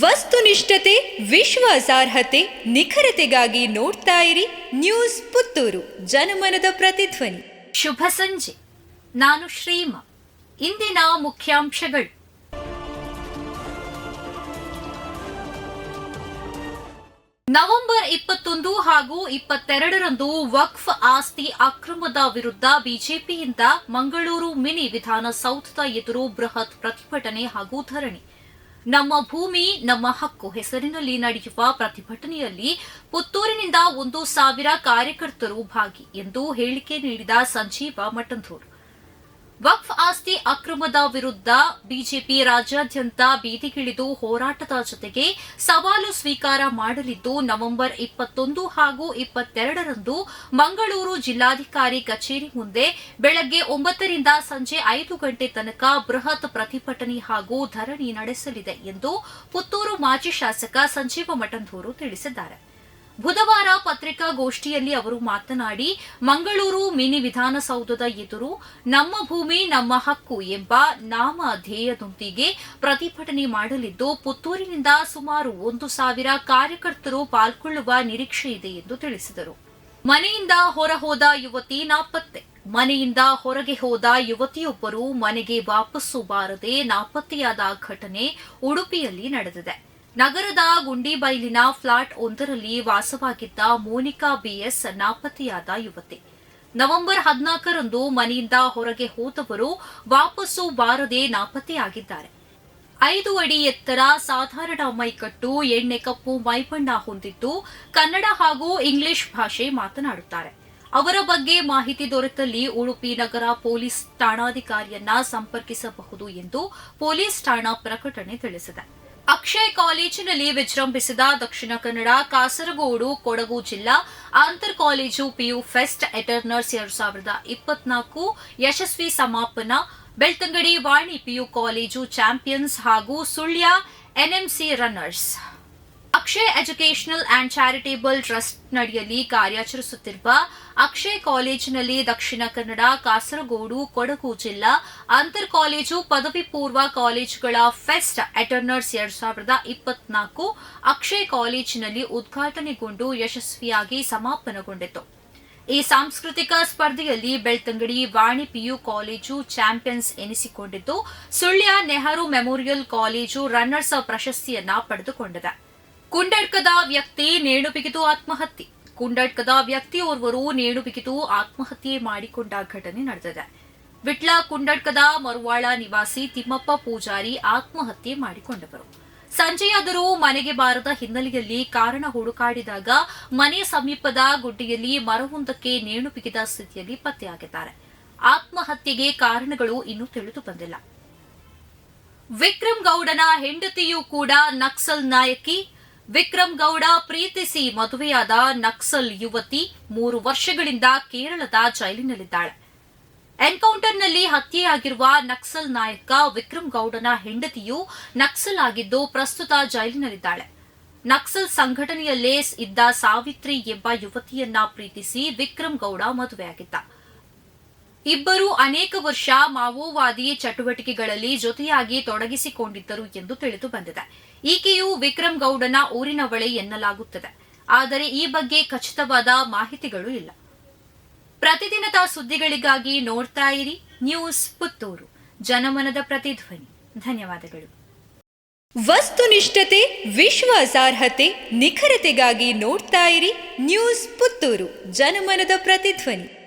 ವಸ್ತುನಿಷ್ಠತೆ, ವಿಶ್ವಾಸಾರ್ಹತೆ, ನಿಖರತೆಗಾಗಿ ನೋಡ್ತಾ ಇರಿ ನ್ಯೂಸ್ ಪುತ್ತೂರು, ಜನಮನದ ಪ್ರತಿಧ್ವನಿ. ಶುಭ ಸಂಜೆ. ನಾನು ಶ್ರೀಮ. ಇಂದಿನ ಮುಖ್ಯಾಂಶಗಳು. ನವೆಂಬರ್ ಇಪ್ಪತ್ತೊಂದು ಹಾಗೂ ಇಪ್ಪತ್ತೆರಡರಂದು ವಕ್ಫ್ ಆಸ್ತಿ ಅಕ್ರಮದ ವಿರುದ್ಧ ಬಿಜೆಪಿಯಿಂದ ಮಂಗಳೂರು ಮಿನಿ ವಿಧಾನಸೌಧದ ಎದುರು ಬೃಹತ್ ಪ್ರತಿಭಟನೆ ಹಾಗೂ ಧರಣಿ. ನಮ್ಮ ಭೂಮಿ, ನಮ್ಮ ಹಕ್ಕು ಹೆಸರಿನಲ್ಲಿ ನಡೆಯುವ ಪ್ರತಿಭಟನೆಯಲ್ಲಿ ಪುತ್ತೂರಿನಿಂದ ಒಂದು ಸಾವಿರ ಕಾರ್ಯಕರ್ತರು ಭಾಗಿ ಎಂದು ಹೇಳಿಕೆ ನೀಡಿದ ಸಂಜೀವ ಮಠಂಧೂರ್ ವಕ್ಫ್ ಆಸ್ತಿ ಅಕ್ರಮದ ವಿರುದ್ಧ ಬಿಜೆಪಿ ರಾಜ್ಯಾದ್ಯಂತ ಬೀದಿಗಿಳಿದು ಹೋರಾಟದ ಜೊತೆಗೆ ಸವಾಲು ಸ್ವೀಕಾರ ಮಾಡಲಿದ್ದು ನವೆಂಬರ್ ಇಪ್ಪತ್ತೊಂದು ಹಾಗೂ ಇಪ್ಪತ್ತೆರಡರಂದು ಮಂಗಳೂರು ಜಿಲ್ಲಾಧಿಕಾರಿ ಕಚೇರಿ ಮುಂದೆ ಬೆಳಗ್ಗೆ ಒಂಬತ್ತರಿಂದ ಸಂಜೆ ಐದು ಗಂಟೆ ತನಕ ಬೃಹತ್ ಪ್ರತಿಭಟನೆ ಹಾಗೂ ಧರಣಿ ನಡೆಸಲಿದೆ ಎಂದು ಪುತ್ತೂರು ಮಾಜಿ ಶಾಸಕ ಸಂಜೀವ ಮಠಂದೂರು ತಿಳಿಸಿದ್ದಾರೆ. ಬುಧವಾರ ಪತ್ರಿಕಾಗೋಷ್ಠಿಯಲ್ಲಿ ಅವರು ಮಾತನಾಡಿ, ಮಂಗಳೂರು ಮಿನಿ ವಿಧಾನಸೌಧದ ಎದುರು ನಮ್ಮ ಭೂಮಿ, ನಮ್ಮ ಹಕ್ಕು ಎಂಬ ನಾಮ ಧ್ಯೇಯದೊಂದಿಗೆ ಪ್ರತಿಭಟನೆ ಮಾಡಲಿದ್ದು, ಪುತ್ತೂರಿನಿಂದ ಸುಮಾರು ಒಂದು ಸಾವಿರ ಕಾರ್ಯಕರ್ತರು ಪಾಲ್ಗೊಳ್ಳುವ ನಿರೀಕ್ಷೆ ಇದೆ ಎಂದು ತಿಳಿಸಿದರು. ಮನೆಯಿಂದ ಹೊರಹೋದ ಯುವತಿ ನಾಪತ್ತೆ. ಮನೆಯಿಂದ ಹೊರಗೆ ಹೋದ ಯುವತಿಯೊಬ್ಬರು ಮನೆಗೆ ವಾಪಸ್ಸು ಬಾರದೆ ನಾಪತ್ತೆಯಾದ ಘಟನೆ ಉಡುಪಿಯಲ್ಲಿ ನಡೆದಿದೆ. ನಗರದ ಗುಂಡಿಬೈಲಿನ ಫ್ಲಾಟ್ ಒಂದರಲ್ಲಿ ವಾಸವಾಗಿದ್ದ ಮೋನಿಕಾ ಬಿಎಸ್ ನಾಪತ್ತೆಯಾದ ಯುವತಿ. ನವೆಂಬರ್ ಹದಿನಾಲ್ಕರಂದು ಮನೆಯಿಂದ ಹೊರಗೆ ಹೋದವರು ವಾಪಸ್ಸು ಬಾರದೆ ನಾಪತ್ತೆಯಾಗಿದ್ದಾರೆ. ಐದು ಅಡಿ ಎತ್ತರ ಸಾಧಾರಣ ಮೈಕಟ್ಟು, ಎಣ್ಣೆ ಕಪ್ಪು ಮೈಬಣ್ಣ ಹೊಂದಿದ್ದು ಕನ್ನಡ ಹಾಗೂ ಇಂಗ್ಲಿಷ್ ಭಾಷೆ ಮಾತನಾಡುತ್ತಾರೆ. ಅವರ ಬಗ್ಗೆ ಮಾಹಿತಿ ದೊರೆತಲ್ಲಿ ಉಡುಪಿ ನಗರ ಪೊಲೀಸ್ ಠಾಣಾಧಿಕಾರಿಯನ್ನ ಸಂಪರ್ಕಿಸಬಹುದು ಎಂದು ಪೊಲೀಸ್ ಠಾಣಾ ಪ್ರಕಟಣೆ ತಿಳಿಸಿದೆ. ಅಕ್ಷಯ್ ಕಾಲೇಜಿನಲ್ಲಿ ವಿಜೃಂಭಿಸಿದ ದಕ್ಷಿಣ ಕನ್ನಡ, ಕಾಸರಗೋಡು, ಕೊಡಗು ಜಿಲ್ಲಾ, ಅಂತರ್ ಕಾಲೇಜು ಪಿಯು ಫೆಸ್ಟ್ ಎಟರ್ನರ್ಸ್ ಎರಡು ಸಾವಿರದ ಇಪ್ಪತ್ನಾಲ್ಕು ಯಶಸ್ವಿ ಸಮಾಪನ, Belthangady Vani PU college champions ಹಾಗೂ Sullia NMC runners. Akshay educational and charitable trust ನಡಿಯಲ್ಲಿ ಕಾರ್ಯಾಚರಿಸುತ್ತಿರುವ ಅಕ್ಷಯ್ ಕಾಲೇಜಿನಲ್ಲಿ ದಕ್ಷಿಣ ಕನ್ನಡ, ಕಾಸರಗೋಡು, ಕೊಡಗು ಜಿಲ್ಲಾ, ಅಂತರ್ ಕಾಲೇಜು, ಪದವಿ ಪೂರ್ವ ಕಾಲೇಜುಗಳ ಫೆಸ್ಟ್ ಅಟರ್ನರ್ಸ್ ಎರಡ್ ಸಾವಿರದ ಇಪ್ಪತ್ನಾಲ್ಕು ಅಕ್ಷಯ್ ಕಾಲೇಜಿನಲ್ಲಿ ಉದ್ಘಾಟನೆಗೊಂಡು ಯಶಸ್ವಿಯಾಗಿ ಸಮಾಪನಗೊಂಡಿತು. ಈ ಸಾಂಸ್ಕೃತಿಕ ಸ್ಪರ್ಧೆಯಲ್ಲಿ Belthangady Vani PU college champions ಎನಿಸಿಕೊಂಡಿದ್ದು, Sullia Nehru memorial college runners ಪ್ರಶಸ್ತಿಯನ್ನ ಪಡೆದುಕೊಂಡಿದೆ. ಕುಂಡಡ್ಕದ ವ್ಯಕ್ತಿ ನೇಣು ಬಿಗಿದು ಆತ್ಮಹತ್ಯೆ. ಕುಂಡಡ್ಕದ ವ್ಯಕ್ತಿಯೋರ್ವರು ನೇಣು ಬಿಗಿದು ಆತ್ಮಹತ್ಯೆ ಮಾಡಿಕೊಂಡ ಘಟನೆ ನಡೆದಿದೆ. ವಿಟ್ಲ ಕುಂಡಡ್ಕದ ಮರುವಾಳ ನಿವಾಸಿ ತಿಮ್ಮಪ್ಪ ಪೂಜಾರಿ ಆತ್ಮಹತ್ಯೆ ಮಾಡಿಕೊಂಡವರು. ಸಂಜೆಯಾದರೂ ಮನೆಗೆ ಬಾರದ ಹಿನ್ನೆಲೆಯಲ್ಲಿ ಕಾರಣ ಹುಡುಕಾಡಿದಾಗ ಮನೆ ಸಮೀಪದ ಗುಡ್ಡೆಯಲ್ಲಿ ಮರವೊಂದಕ್ಕೆ ನೇಣು ಬಿಗಿದ ಸ್ಥಿತಿಯಲ್ಲಿ ಪತ್ತೆಯಾಗಿದ್ದಾರೆ. ಆತ್ಮಹತ್ಯೆಗೆ ಕಾರಣಗಳು ಇನ್ನೂ ತಿಳಿದು ಬಂದಿಲ್ಲ. ವಿಕ್ರಮ್ ಗೌಡನ ಹೆಂಡತಿಯೂ ಕೂಡ ನಕ್ಸಲ್ ನಾಯಕಿ ವಿಕ್ರಮ್ ಗೌಡ ಪ್ರೀತಿಸಿ ಮದುವೆಯಾದ ನಕ್ಸಲ್ ಯುವತಿ ಮೂರು ವರ್ಷಗಳಿಂದ ಕೇರಳದ ಜೈಲಿನಲ್ಲಿದ್ದಾಳೆ. ಎನ್ಕೌಂಟರ್ನಲ್ಲಿ ಹತ್ಯೆಯಾಗಿರುವ ನಕ್ಸಲ್ ನಾಯಕ ವಿಕ್ರಮ್ ಗೌಡನ ಹೆಂಡತಿಯು ನಕ್ಸಲ್ ಆಗಿದ್ದು ಪ್ರಸ್ತುತ ಜೈಲಿನಲ್ಲಿದ್ದಾಳೆ. ನಕ್ಸಲ್ ಸಂಘಟನೆಯಲ್ಲೇ ಇದ್ದ ಸಾವಿತ್ರಿ ಎಂಬ ಯುವತಿಯನ್ನ ಪ್ರೀತಿಸಿ ವಿಕ್ರಮ್ ಗೌಡ ಮದುವೆಯಾಗಿದ್ದ. ಇಬ್ಬರು ಅನೇಕ ವರ್ಷ ಮಾವೋವಾದಿ ಚಟುವಟಿಕೆಗಳಲ್ಲಿ ಜೊತೆಯಾಗಿ ತೊಡಗಿಸಿಕೊಂಡಿದ್ದರು ಎಂದು ತಿಳಿದು ಬಂದಿದೆ. ಈಕೆಯು ವಿಕ್ರಮ್ ಗೌಡನ ಊರಿನವಳೆ ಎನ್ನಲಾಗುತ್ತದೆ. ಆದರೆ ಈ ಬಗ್ಗೆ ಖಚಿತವಾದ ಮಾಹಿತಿಗಳು ಇಲ್ಲ. ಪ್ರತಿದಿನದ ಸುದ್ದಿಗಳಿಗಾಗಿ ನೋಡ್ತಾ ಇರಿ ನ್ಯೂಸ್ ಪುತ್ತೂರು. ಜನಮನದ ಪ್ರತಿಧ್ವನಿ. ಧನ್ಯವಾದಗಳು. ವಸ್ತುನಿಷ್ಠತೆ ವಿಶ್ವಾಸಾರ್ಹತೆ ನಿಖರತೆಗಾಗಿ ನೋಡ್ತಾ ಇರಿ ನ್ಯೂಸ್ ಪುತ್ತೂರು. ಜನಮನದ ಪ್ರತಿಧ್ವನಿ.